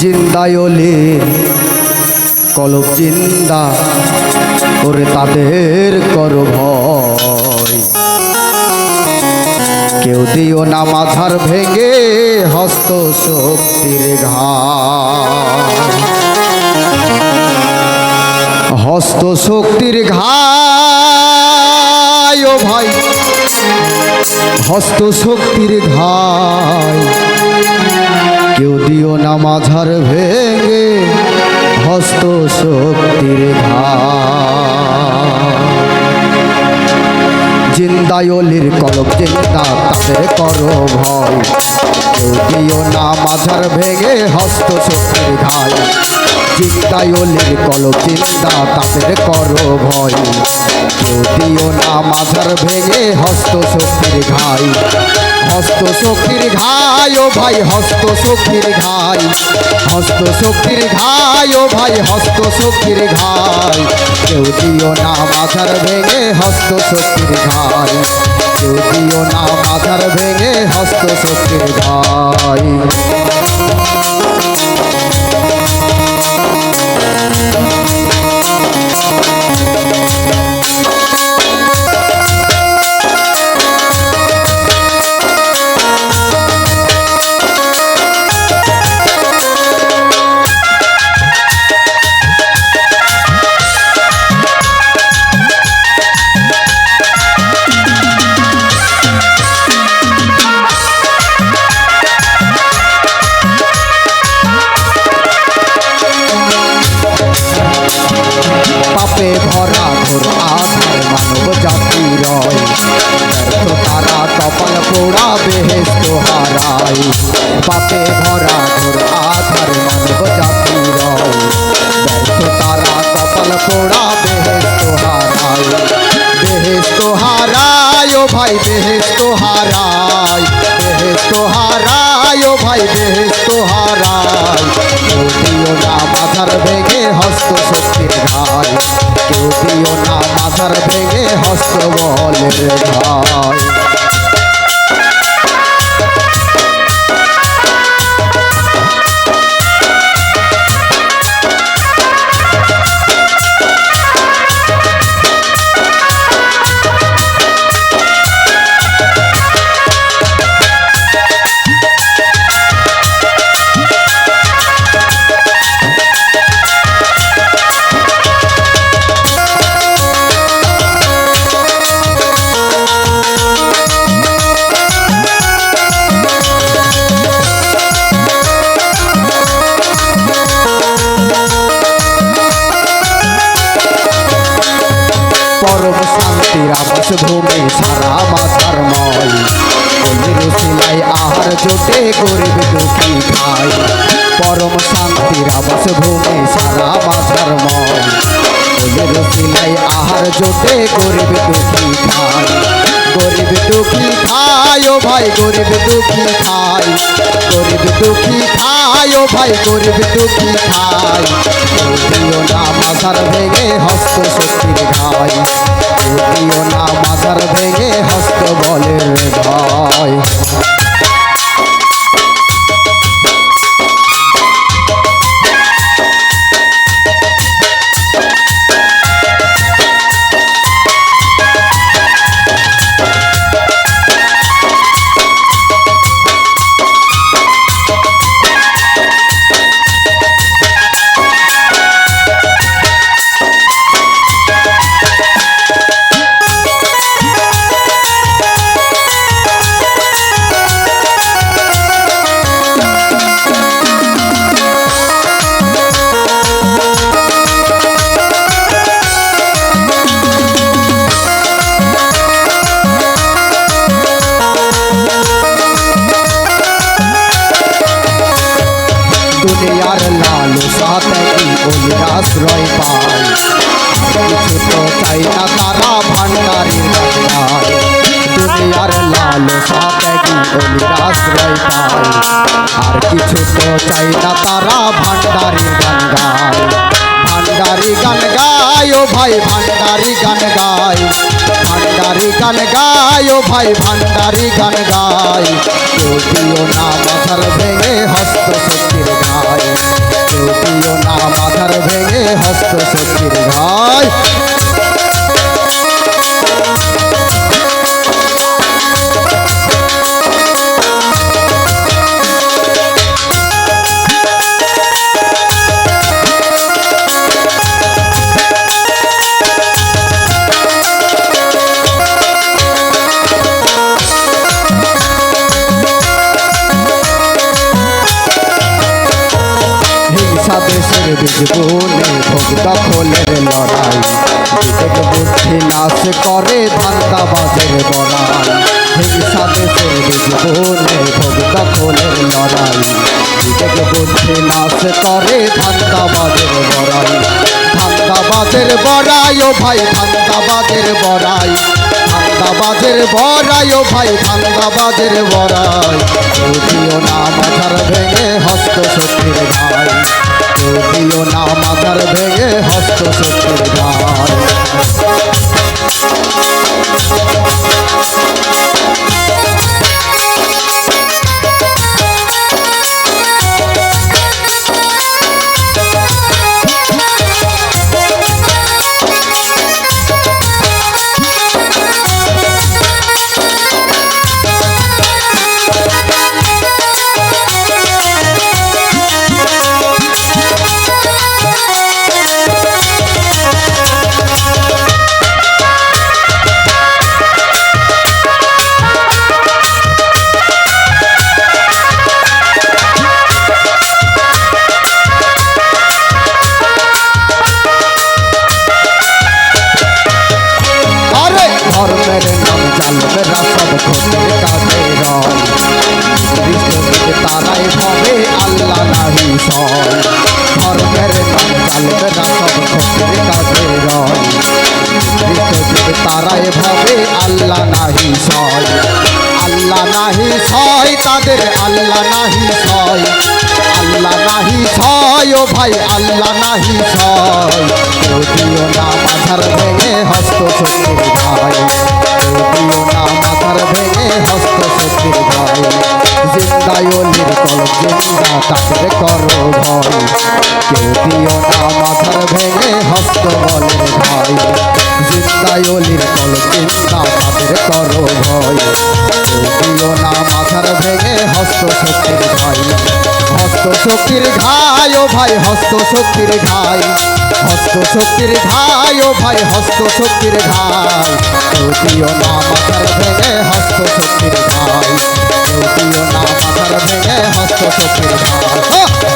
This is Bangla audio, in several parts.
জিন্দায়লে কলব জিন্দা, ওরে তাদের কর ভয়। কেউ দিও না মাথার ভেঙে হস্ত শক্তির ঘা হস্ত শক্তির ঘায় ও ভাই। হস্ত শক্তির ঘায় কেউ দিও না মাঝার ভেঙে হস্ত শক্তির ঘায় জিন্দায়লির কলব জিন্দা তাদের করো ভয় কেউ দিও না মাঝার ভেঙে হস্ত শক্তির ঘায় জিন্দায়লির কলব জিন্দা তাদের করো ভয়। কেউ দিও না মাঝার ভেঙে হস্ত শক্তির ঘাই হস্ত শক্তির ঘাই, ও ভাই হস্ত শক্তির ঘাই হস্ত শক্তির ঘাই, ও ভাই হস্ত শক্তির ঘাই। কেউ দিও না মাথার ভেঙে হস্ত শক্তির ঘাই কেউ দিও না মাথার ভেঙে হস্ত ঘাই। छोड़ा बेहस तो हाराई पापे भरा घर आधर मन बजाती रहो। व्यर्थ तारा कपल छोड़ा बेहस तो हाराई बेहस तो हाराई ओ भाई बेहस तो हाराई बेहस तो हाराई ओ भाई बेहस तो हाराई জোটে গরিব দুঃখী খায় পরম শান্তির আবাস ভূমি সারা মাথার ময়। অলির সিলাই আহার জোটে গরিব দুঃখী খায় গরিব দুঃখী খায় ও ভাই, গরিব দুঃখী খায় গরিব দুঃখী খায় ও ভাই, গরিব দুঃখী কেউ দিও না মাথার ভেঙে হস্ত শক্তির কেউ দিও না মাথার ভেঙে হস্ত বলের ভাই দুনিয়ার লালু সাথে বলির আশ্রয় পায়। কিছু তো চাই না তারা ভান্ডারের ভান্ডার দুনিয়ার লাল সাতেগি অলির আশ্রয় পায়। আর কিছু তো চাই না তারা ভান্ডারি গান গায়। ভান্ডারি গান গায়, ও ভাই, ভান্ডারি গান গায়। ভান্ডারি গান গায় ও ভাই, ভান্ডারি গান গায় কেউ দিও না মাথার ভেঙে হস্ত শক্তির গায় কেউ দিও না মাথার ভেঙে হস্ত শক্তির গায় বীজবনে ভোগ দখলের লড়াই। বিবেক বুদ্ধি নাশ করে ধান্দাবাজের বড়াই। হিংসা দেশের বীজবনে ভোগ দখলের লড়াই। বিবেক বুদ্ধি নাশ করে ধান্দাবাজের বড়াই। ধান্দাবাজের বড়াই, ও ভাই, ধান্দাবাজের বড়াই। ধান্দাবাজের বড়াই, ও ভাই, ধান্দাবাজের বড়াই। যদিও না মাথার ভেঙে হস্ত ভাই। যদিও না মাথার ভেঙে হস্ত শক্তির আল্লাহ নাহি ছয়। আল্লাহ নাহি ছয়, ও ভাই, আল্লাহ নাহি ছয়। যদিও না মাথার ভেঙে হস্ত শক্তির ভাই যদিও না মাথার ভেঙে হস্ত শক্তির ভাই জিন্দায়লির কলম জিন্দা তাদের করো ভয়। যদিও না মাথার ভেঙে হস্ত বলের ভাই জিন্দায়লির কলম জিন্দা তাদের করো ভয়। যদিও না মাথার ভেঙে হস্ত ভাই হস্ত শক্তির ঘাই, ও ভাই হস্ত শক্তির ঘাই। হস্ত শক্তির ঘাই, ও ভাই হস্ত শক্তির ঘাই যদিও না মাথার ভেঙে হস্ত শক্তির ঘাই যদিও না মাথার ভেঙে হস্ত শক্তির ঘাই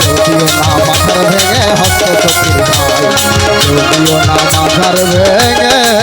যদিও না মাথার ভেঙে হস্ত শক্তির ঘাই যদিও না মাথার ভেঙে